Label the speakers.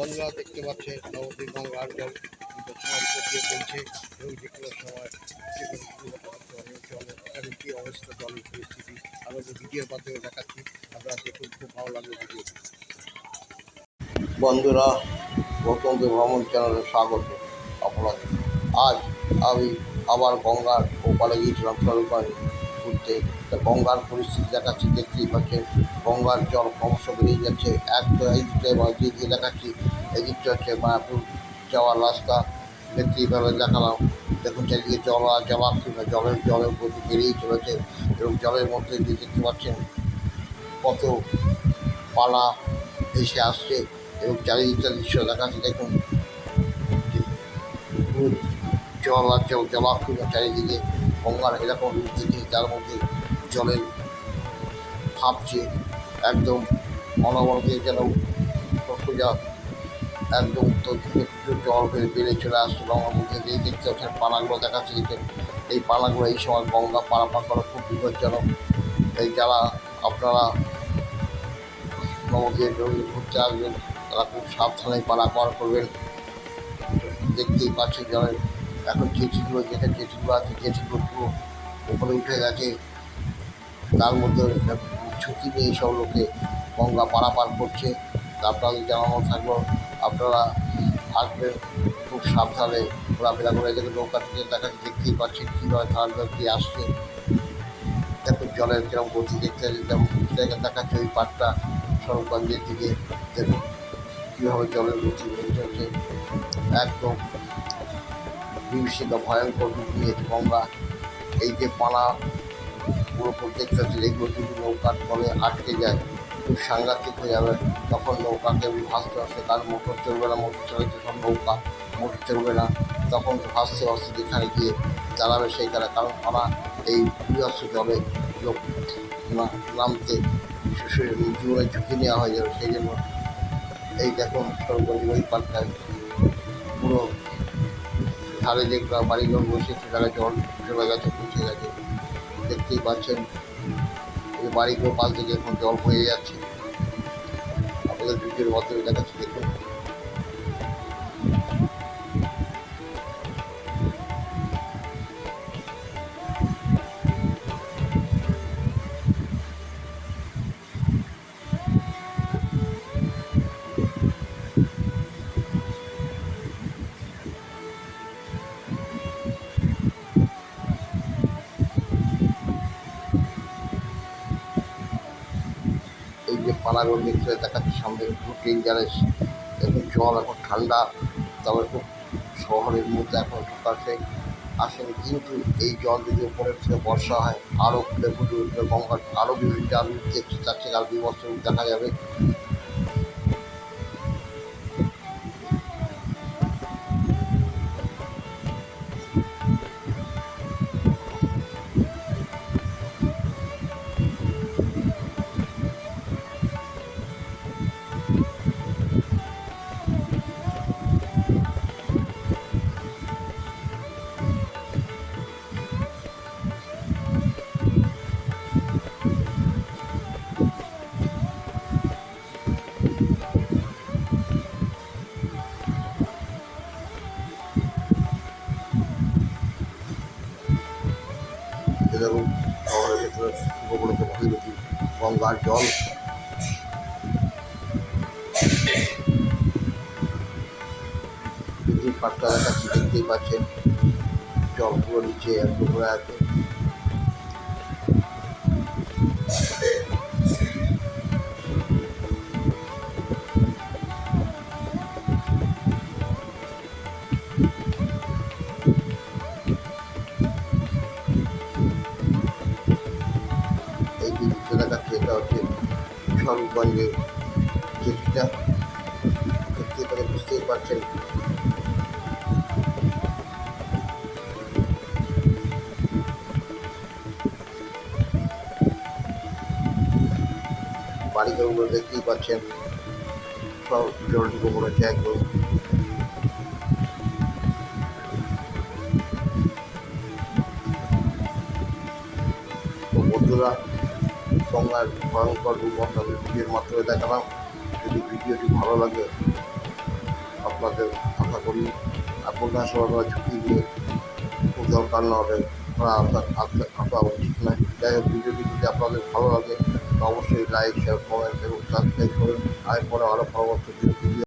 Speaker 1: বন্ধুরা দেখতে পাচ্ছে নবদ্বীপ গঙ্গার জল পচিয়ে চলছে এবং যে কোনো সময় যে কোনো জলের এখানে কী অবস্থা জলের পরিস্থিতি, আমরা ভিডিওর মাধ্যমে দেখাচ্ছি, আপনারা দেখুন, খুব ভালো লাগবে ভিডিও বন্ধুরা গৌতমকে ভ্রমণ চ্যানেলে স্বাগত আপনাদের। আজ আমি আবার গঙ্গার ওপারে গিয়েছিলাম স্বরূপগঞ্জ ঘুরতে তা গঙ্গার পরিস্থিতি দেখাচ্ছি, দেখতেই পাচ্ছেন, গঙ্গার জল ক্রমশ বেরিয়ে যাচ্ছে। এক তো এই দিকটা এবং যেদিকে দেখাচ্ছি, এই দিকটা হচ্ছে মায়াপুর যাওয়ার রাস্তা, দেখতেই ভাবে দেখালাম। দেখুন, চারিদিকে জল আর জলাচ্ছিল জলের জলের গতি বেরিয়েই চলেছে, এবং জলের মধ্যে দিয়ে দেখতে পাচ্ছেন কত পালা এসে আসছে, এবং চারিদিকটা দৃশ্য দেখাচ্ছে, দেখুন। জল আর জল জলাক্ষিণ চারিদিকে গঙ্গার এরকম রূপ দেখে যার মধ্যে জলের ভাবছে একদম অনবরতে যেন সোজা একদম উত্তর প্রচুর জল বেড়ে বেড়ে চলে আসছে গঙ্গার মধ্যে। দিয়ে দেখতে পাচ্ছেন পানাগুলো দেখাচ্ছে দেখেন এই পানাগুলো এই সময় গঙ্গা পারাপার করা খুব বিপজ্জনক। এই যারা আপনারা নবদ্বীপ ঘুরতে আসবেন, তারা খুব সাবধানে পারাপার করবেন। দেখতেই পাচ্ছেন জলের এখন জেটিগুলো যেখানে জেটিগুলো আছে জেটিগুলো পুরো উপরে উঠে গেছে। তার মধ্যে ঝুঁকি নিয়ে সব লোকে গঙ্গা পারাপার করছে। আপনাদের জানানো থাকল, আপনারা আসবেন খুব সাবধানে ঘোরাফেরা করে দেখে নৌকা থেকে দেখা দেখতেই পাচ্ছেন কীভাবে ধারণ কি আসছে। দেখুন জলের কীরকম গতি দেখতে যেমন দেখাচ্ছে ওই পাটটা সড়কগঞ্জের দিকে। দেখুন কীভাবে জলের গতি বেড়ে চলছে। একদম বিভীষিকা ভয়ঙ্কর রূপ নিয়েছে গঙ্গা। এই যে পালা পুরোপুর এগুলো যদি নৌকার তলে আটকে যায়, খুব সাংঘাতিক হয়ে যাবে। তখন নৌকাকে ভাসতে ভাসতে কার মোটর চলবে না, মোটর চালাতে সব নৌকা, মোটর চলবে না। তখন ভাসতে ভাসতে যেখানে গিয়ে দাঁড়াবে সেইখানে, কারণ তারা এই বৃহস্ত জলে লোক নামতে জীবনের ঝুঁকি নেওয়া হয়ে যাবে। সেই জন্য এই দেখুন ওই পাল্টায় ধারে যে বাড়িঘর বসে তারা জল চলে গেছে পৌঁছে গেছে। দেখতেই পাচ্ছেন, এই বাড়িগুলো পাশ থেকে এখন জল হয়ে যাচ্ছে। আপনাদের ভিডিওর মাধ্যমে দেখাচ্ছি, দেখুন। যে পালাগুলো দেখতে দেখাচ্ছে সামনে খুব ডেঞ্জারাস এখন জল এখন ঠান্ডা। তবে খুব শহরের মধ্যে এখন ঢোকাতে আসেনি। কিন্তু এই জল যদি উপরের থেকে বর্ষা হয় আরও ফুটে ফুটে উঠবে গঙ্গার আরও বিভিন্ন আরও দেখতে চাচ্ছে আর বিভৎস দেখা যাবে। গঙ্গার জল বিদ্যুৎ পাটটা দেখাচ্ছি দেখতেই পাচ্ছেন। জলগুলো নিচে একদম হয়ে আছে। স্বরূপগঞ্জের যেটা দেখতে পারে বুঝতেই পারছেন। বাড়িঘরগুলো দেখতেই পাচ্ছেন। সব জল ঢুকে পড়েছে একদম। গঙ্গার ভয়ঙ্কর রূপ আপনাদের মাধ্যমে দেখালাম। যদি ভিডিওটি ভালো লাগে, আপনাদের আশা করি আপনার সবাই ছুটি দিয়ে খুব দরকার না হবে। আপনার আসতে আসা উচিত নয় যাই হোক, ভিডিওটি যদি আপনাদের ভালো লাগে, অবশ্যই লাইক শেয়ার কমেন্ট এবং সাবস্ক্রাইব করুন আর পরে আরও পরবর্তী